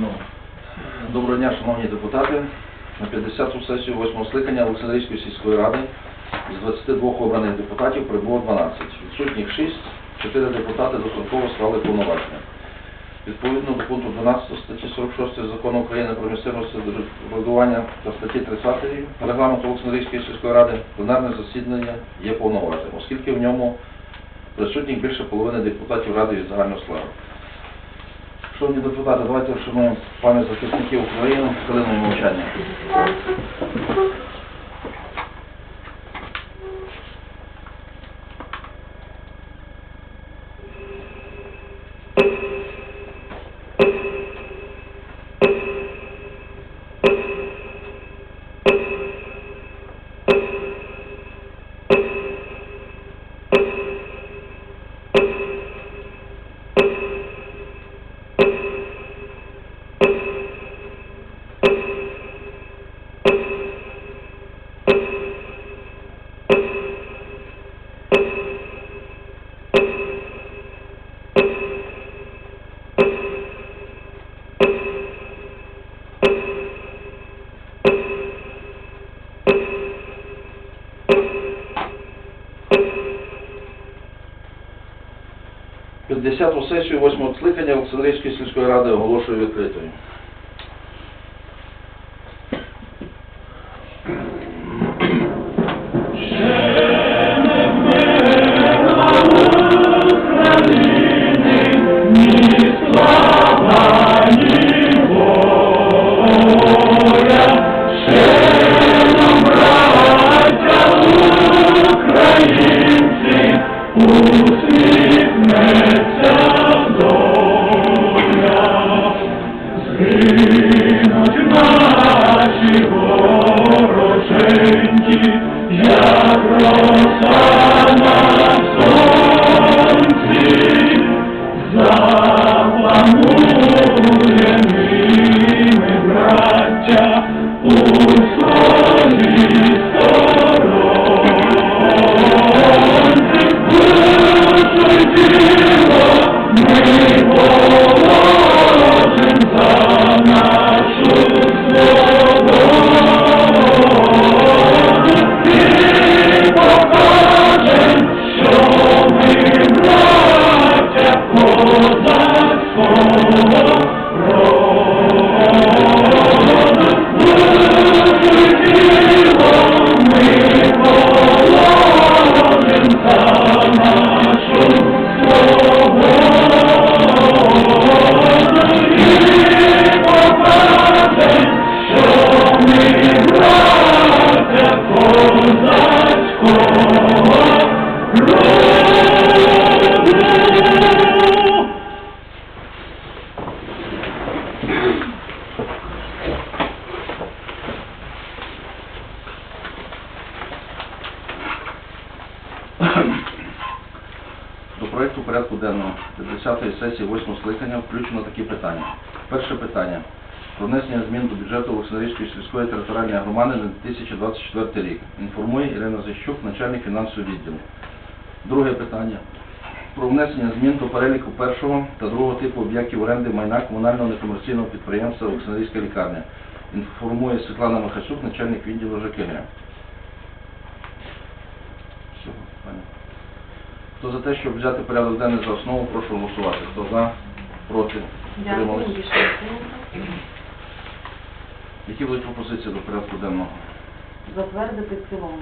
Ну, Доброго дня, шановні депутати. На 50-ту сесію 8 скликання Олександрійської сільської ради з 22 обраних депутатів прибуло 12. Відсутніх 6, 4 депутати достроково склали повноваження. Відповідно до пункту 12 статті 46 Закону України про місцеве самоврядування та статті 30 регламенту Олександрійської сільської ради пленарне засідання є повноважним, оскільки в ньому присутніх більше половини депутатів ради від загального складу. Шановні депутати, давайте вшануємо пам'ять захисників України хвилиною мовчання. П'ятдесяту сесію восьмого скликання Олександрійської сільської ради оголошую відкритою. Денного 50-ї сесії 8 скликання включено такі питання. Перше питання. Про внесення змін до бюджету Олександрійської сільської територіальної громади на 2024 рік. Інформує Ірина Зищук, начальник фінансового відділу. Друге питання. Про внесення змін до переліку першого та другого типу об'єктів оренди майна комунального некомерційного підприємства Олександрійська лікарня. Інформує Світлана Михасюк, начальник відділу ЖКГ. Все, пані. Хто за те, щоб взяти порядок денний за основу, прошу голосувати. Хто за, проти, Дякую. утримались? Які будуть пропозиції до порядку денного? Затвердити в цілому.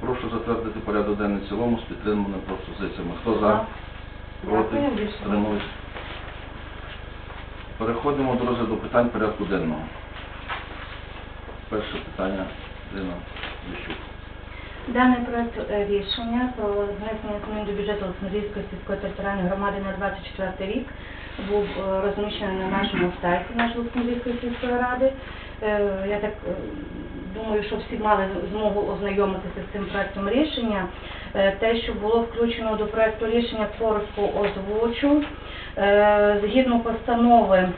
Прошу затвердити порядок денний в цілому з підтриманими пропозиціями. Хто за, проти, Дякую. Рішення. утримались? Переходимо до розгляду питань порядку денного. Перше питання Ірина Ліщук. Даний проект е, рішення про внесення змін до бюджету Олександрійської сільської територіальної громади на 24 рік був е, розміщений на нашому сайті нашої Олександрійської сільської ради. Е, Я так думаю, що всі мали змогу ознайомитися з цим проектом рішення. Те, що було включено до проекту рішення, коротко озвучу. Згідно постанови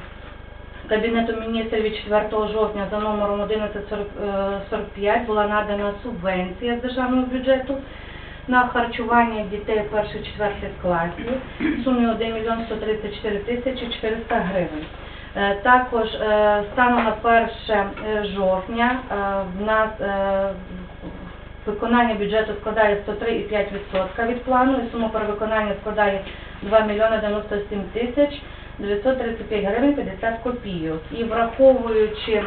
Кабінету міністрів від 4 жовтня за номером 1145 була надана субвенція з державного бюджету на харчування дітей перших-четвертих класів в сумі 1 мільйон 134 тисячі 400 гривень. Е, Також е, станом на 1 жовтня е, в нас е, виконання бюджету складає 103,5% від плану, і сума перевиконання складає 2 мільйони 97 тисяч 935 гривень 50 копійок. І враховуючи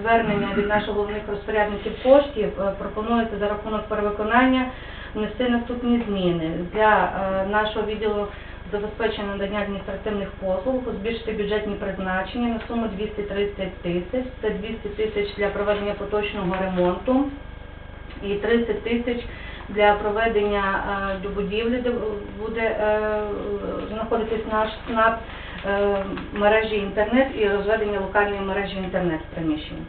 звернення від наших головних розпорядників коштів, е, пропонується за рахунок перевиконання внести наступні зміни. Для е, нашого відділу забезпечення надання адміністративних послуг, збільшити бюджетні призначення на суму 230 тисяч, це 200 тисяч для проведення поточного ремонту і 30 тисяч для проведення е, до будівлі, де буде знаходитись наш СНАП, мережі інтернет і розведення локальної мережі інтернет в приміщенні.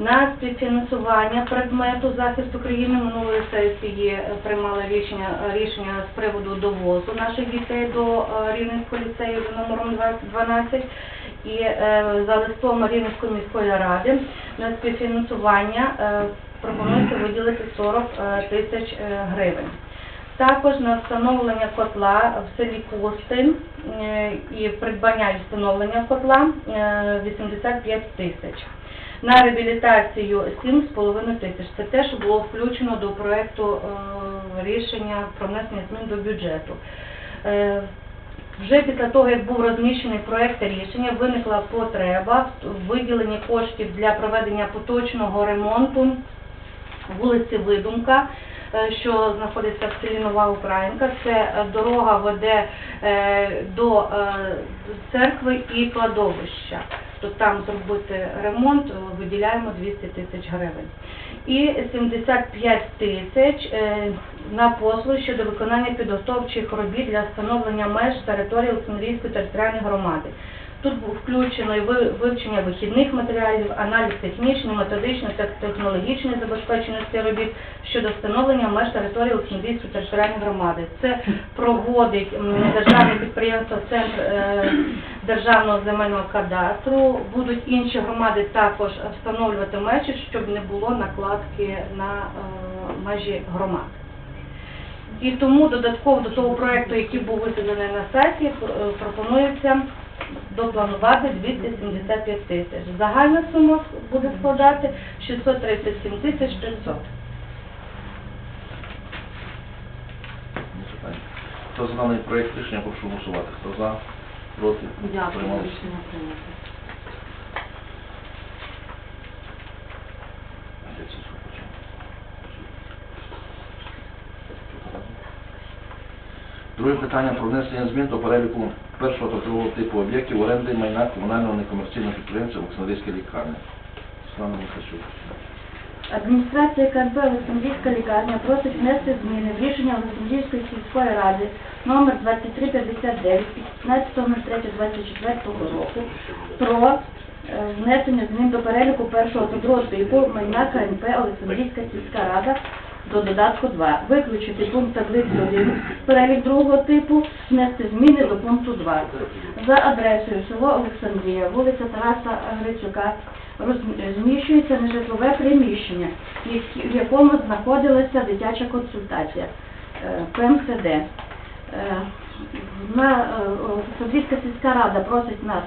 На співфінансування предмету захисту країни минулої сесії е, приймали рішення, рішення з приводу довозу наших дітей до е, Рівненського ліцею за номером 12 і е, за листом Рівненської міської ради на співфінансування е, пропонується виділити 40 е, тисяч е, гривень. Також на встановлення котла в селі Костин е, і придбання і встановлення котла е, 85 тисяч. На реабілітацію 7,5 тисяч. Це те, що було включено до проекту е, рішення про внесення змін до бюджету. Е, вже після того, як був розміщений проект рішення, виникла потреба в виділенні коштів для проведення поточного ремонту вулиці Видумка, е, що знаходиться в селі Нова Українка. Це е, дорога веде е, до е, церкви і кладовища. То там зробити ремонт, е, виділяємо 200 тисяч гривень. І 75 тисяч е, на послуги щодо виконання підготовчих робіт для встановлення меж території Олександрійської територіальної громади. Тут включено і вивчення вихідних матеріалів, аналіз технічної, методичної та технологічної забезпеченості робіт щодо встановлення меж території Олександрійської територіальної громади. Це проводить державне підприємство Центр е, державного земельного кадастру. Будуть інші громади також встановлювати межі, щоб не було накладки на е, межі громад. І тому додатково до того проекту, який був висунений на сайті, е, пропонується допланувати 275 тисяч. Загальна сума буде складати 637 тисяч 500. Ні питань. Хто за даний проєкт рішення, прошу голосувати. Хто за? Проти? Дякую, рішення прийнято. Де це слухачі? Друге питання про внесення змін до переліку першого та другого типу об'єктів оренди майна комунального некомерційного підприємства Олександрійська лікарня. Світлана Михайчук. Адміністрація КНП Олександрійська лікарня просить внести зміни в рішення Олександрійської сільської ради номер 2359 15.03.24 року про е, внесення змін до переліку першого та другого типу майна КНП Олександрійська сільська рада до додатку 2. Виключити пункт таблиці 1 перелік другого типу, внести зміни до пункту 2. За адресою село Олександрія, вулиця Тараса Грицюка, розміщується нежитлове приміщення, в якому знаходилася дитяча консультація е, ПМСД. Е, Олександрійська сільська рада просить нас,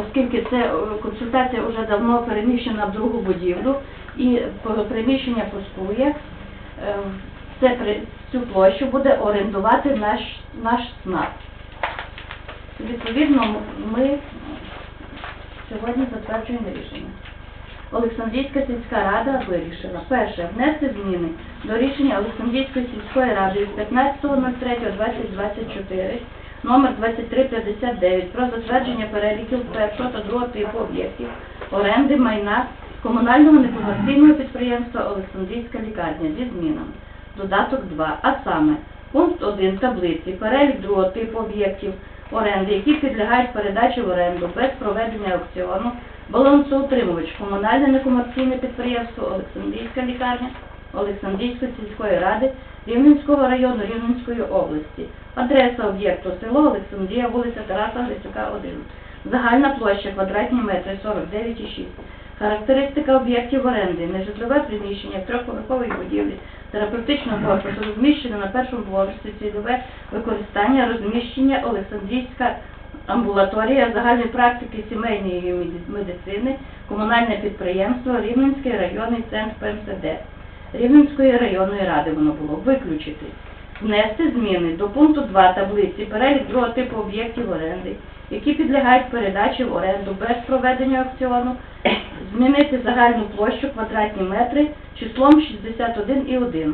оскільки це е, консультація вже давно переміщена в другу будівлю і приміщення е, при- цю площу буде орендувати наш наш СНАП. Відповідно, ми Сьогодні затверджуємо рішення. Олександрійська сільська рада вирішила. Перше, внести зміни до рішення Олександрійської сільської ради від 15.03.2024 номер 2359 про затвердження переліків першого та другого типу об'єктів оренди майна комунального некомерційного підприємства Олександрійська лікарня зі змінами. Додаток 2. А саме, пункт 1 таблиці, перелік другого типу об'єктів оренди, які підлягають передачі в оренду без проведення аукціону, балансоутримувач, комунальне некомерційне підприємство Олександрійська лікарня, Олександрійської сільської ради, Рівненського району Рівненської області. Адреса об'єкту село Олександрія, вулиця Тараса Грицюка, 1. Загальна площа квадратні метри 49,6. Характеристика об'єктів оренди. Нежитлове приміщення в трьохповерховій будівлі терапевтичного корпусу розміщено на першому поверсі цільове використання розміщення Олександрійська амбулаторія загальної практики сімейної медицини, комунальне підприємство, Рівненський районний центр ПМСД. Рівненської районної ради воно було виключити. Внести зміни до пункту 2 таблиці перелік другого типу об'єктів оренди, які підлягають передачі в оренду без проведення аукціону, змінити загальну площу квадратні метри числом 61,1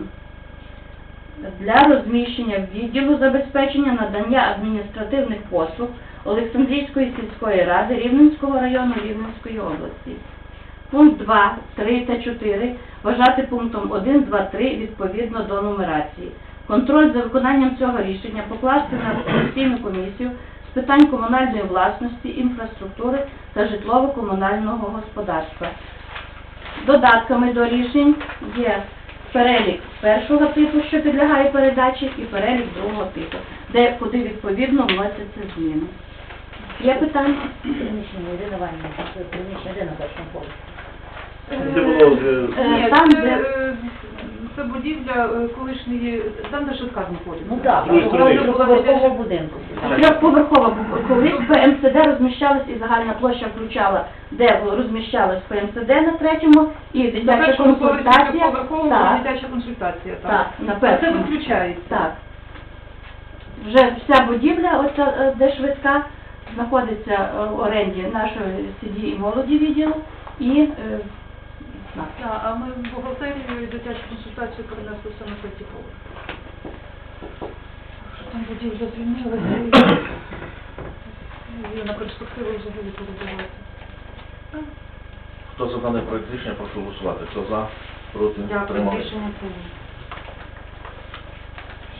для розміщення відділу забезпечення надання адміністративних послуг Олександрійської сільської ради Рівненського району Рівненської області. Пункт 2, 3 та 4 вважати пунктом 1, 2, 3 відповідно до нумерації. Контроль за виконанням цього рішення покласти на постійну комісію питань комунальної власності, інфраструктури та житлово-комунального господарства. Додатками до рішень є перелік першого типу, що підлягає передачі, і перелік другого типу, де куди відповідно вносяться зміни. Є питання? Приміщення Ірина Ванівна, приміщення де на першому поверсі? Ні, там, де- е, це будівля е, колишньої, там де швидка знаходиться. Ну так, Другої сторони. поверхового будинку. Трьохповерхова бу- колись ПМСД розміщалась і загальна площа включала, де розміщалась ПМСД на третьому і На дитяча першому поверсі консультація. поверхового Так, дитяча консультація. Так, так, на А Це першому. виключається. Так. Вже вся будівля, оця, е, де швидка, знаходиться е, в оренді нашої сіді і молоді відділу і е, Так, а ми в бухгалтерію і дитячу консультацію перенесли все на третій поверх. Що Там будівля звільнилася і, і на перспективу взагалі перебувати. Хто за даний проект рішення, прошу голосувати. Хто за, проти, Дякую, утримались? рішення прийнято.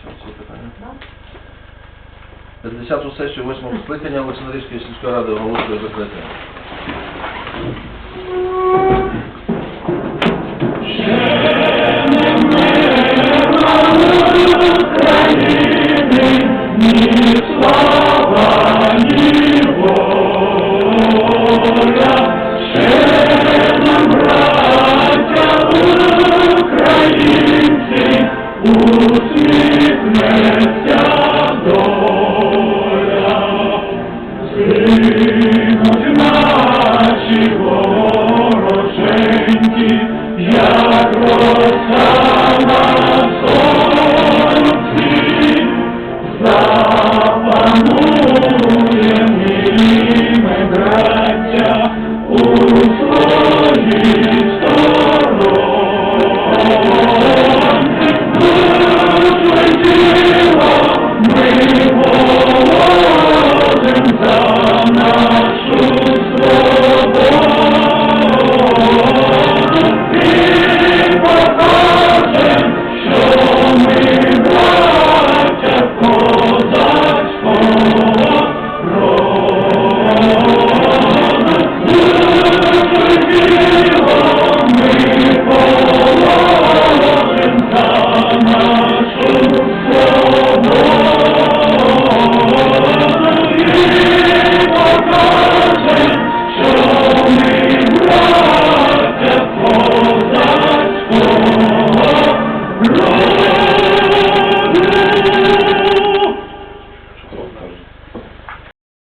Все, всі питання? 50-ту сесію 8 скликання Олександрійської сільської ради оголошую закритою.